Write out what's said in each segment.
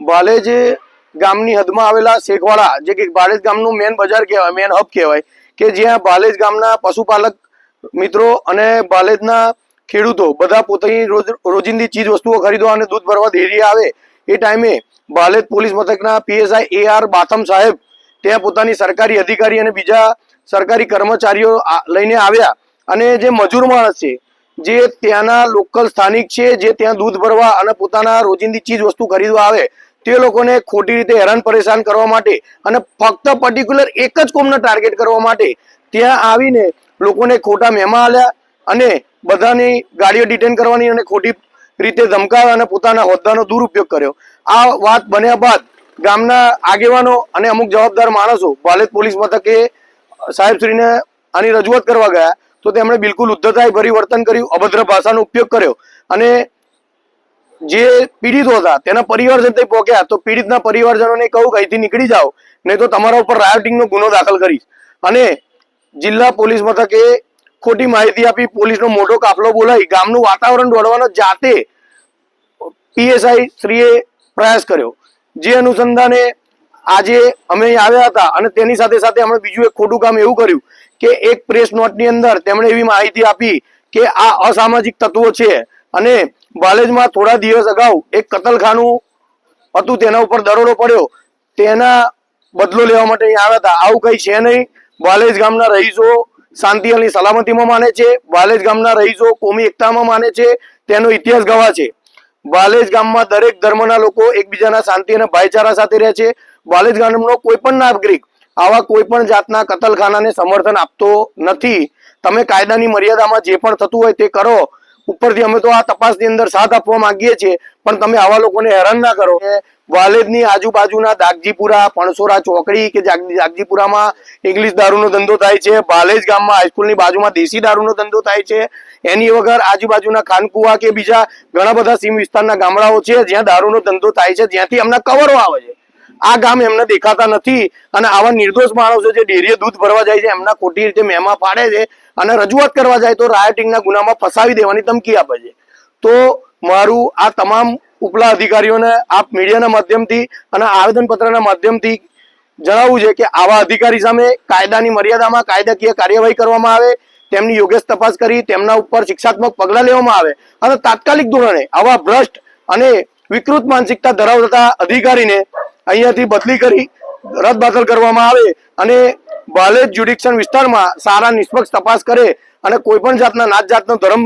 બાલેજ ગામની હદમાં આવેલા શેખવાડા, જે કે બાલેજ ગામનું મેન બજાર કહેવાય મેન હબ કહેવાય, કે જ્યાં બાલેજ ગામના પશુપાલક મિત્રો અને બાલેજના ખેડૂતો બધા પોતાની રોજ, રોજિંદી ચીજ વસ્તુઓ ખરીદવા અને દૂધ ભરવા ડેરી આવે. એ ટાઈમે બાલેજ પોલીસ મથકના પીએસઆઈ એ આર બાથમ સાહેબ ત્યાં પોતાની સરકારી અધિકારી અને બીજા સરકારી કર્મચારીઓ લઈને આવ્યા. અને જે મજૂર માણસ છે જે ત્યાંના લોકલ સ્થાનિક છે, જે ત્યાં દૂધ ભરવા અને પોતાના રોજિંદી ચીજ વસ્તુ ખરીદવા આવે, તે લોકોને ખોટી રીતે હેરાન પરેશાન કરવા માટે અને ફક્ત પર્ટિક્યુલર એક જ કોમને ટાર્ગેટ કરવા માટે ત્યાં આવીને લોકોને ખોટા મહેમા આલ્યા અને બધાની ગાડીઓ ડિટેન કરવાની અને ખોટી રીતે ધમકાવ્યા અને પોતાના હોદ્દાનો દુરુપયોગ કર્યો. આ વાત બન્યા બાદ ગામના આગેવાનો અને અમુક જવાબદાર માણસો, ભાલેત પોલીસ મથકે સાહેબશ્રીને આની રજૂઆત કરવા ગયા તો તેમણે બિલકુલ ઉદ્ધતાએ ભરી વર્તન કર્યું, અભદ્ર ભાષાનો ઉપયોગ કર્યો. અને જે પીડિતો હતા, તેના પરિવારજન તે પહોંચ્યા તો પીડિતના પરિવારજનોને કહું કે અહીંથી નીકળી જાઓ, નહીં તો તમારા ઉપર રાયોટિંગનો ગુનો દાખલ કરીશ. અને જિલ્લા પોલીસ મથકે ખોટી માહિતી આપી, પોલીસનો મોટો કાફલો બોલાવી, ગામનું વાતાવરણ દોડવાનો જાતે પીએસઆઈ શ્રીએ પ્રયાસ કર્યો. જે અનુસંધાને આજે અમે આવ્યા હતા અને તેની સાથે સાથે અમે બીજું એક ખોટું કામ એવું કર્યું કે એક પ્રેસ નોટની અંદર તેમણે એવી માહિતી આપી કે આ અસામાજિક તત્વો છે. અને બાલેજમાં થોડા દિવસ અગાઉ એક કતલખાનું હતું, તેના ઉપર દરોડો પડ્યો. તેના બદલો લેવા માટે અહીંયા આવ્યા હતા. આવું કંઈ છે નહીં. બાલેજ ગામના રહીશો શાંતિ અને સલામતીમાં માને છે. બાલેજ ગામના રહીશો કોમી એકતામાં માને છે. તેનો ઇતિહાસ ગવા છે. બાલેજ ગામમાં દરેક ધર્મના લોકો એકબીજાના શાંતિ અને ભાઈચારા સાથે રહે છે. બાલેજ ગામનો કોઈ પણ નાગરિક આવા કોઈ પણ જાતના કતલખાનાને સમર્થન આપતો નથી. તમે કાયદાની મર્યાદામાં જે પણ થતું હોય તે કરો. ઉપરથી અમે તો આ તપાસની અંદર સાથ આપવા માંગીએ છીએ, પણ તમે આવા લોકોને હેરાન ના કરો. કે વાલેદની આજુબાજુના દાગજીપુરા, પણસોરા ચોકડી કે જાગ- જાગજીપુરામાં ઇંગ્લિશ દારૂનો ધંધો થાય છે બાલેજ ગામમાં હાઈસ્કૂલની બાજુમાં દેશી દારૂનો ધંધો થાય છે, એની વગર આજુબાજુના ખાનકુવા કે બીજા ઘણા બધા સીમ વિસ્તારના ગામડાઓ છે, જ્યાં દારૂનો ધંધો થાય છે, જ્યાંથી અમને કવરો આવે છે. આ ગામ એમને દેખાતા નથી અને આવા નિર્દોષ માણસો જે ડેરીએ દૂધ ભરવા જાય છે, એમના ખોટી રીતે મહેમા પાડે છે અને રજૂઆત કરવા જાય તો રાયોટિંગના ગુનામાં ફસાવી દેવાની ધમકી આપે છે. તો મારું આ તમામ ઉપલા અધિકારીઓને, આપ મીડિયાના માધ્યમથી અને આવેદનપત્રના માધ્યમથી જણાવવું છે કે આવા અધિકારી સામે કાયદાની મર્યાદામાં કાયદાકીય કાર્યવાહી કરવામાં આવે, તેમની યોગ્ય તપાસ કરી, તેમના ઉપર શિક્ષાત્મક પગલાં લેવામાં આવે અને તાત્કાલિક ધોરણે આવા ભ્રષ્ટ અને વિકૃત માનસિકતા ધરાવતા અધિકારીને અહીંયાથી બદલી કરી રદબાતલ કરવામાં આવે અને બાલેજ જ્યુડિક્શન વિસ્તારમાં સારા નિષ્પક્ષ તપાસ કરે અને કોઈ પણ જાતના નાત જાતનો ધર્મ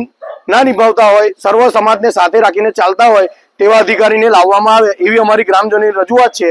ના નિભાવતા હોય, સર્વ સમાજને સાથે રાખીને ચાલતા હોય તેવા અધિકારીને લાવવામાં આવે એવી અમારી ગ્રામજનોની રજૂઆત છે.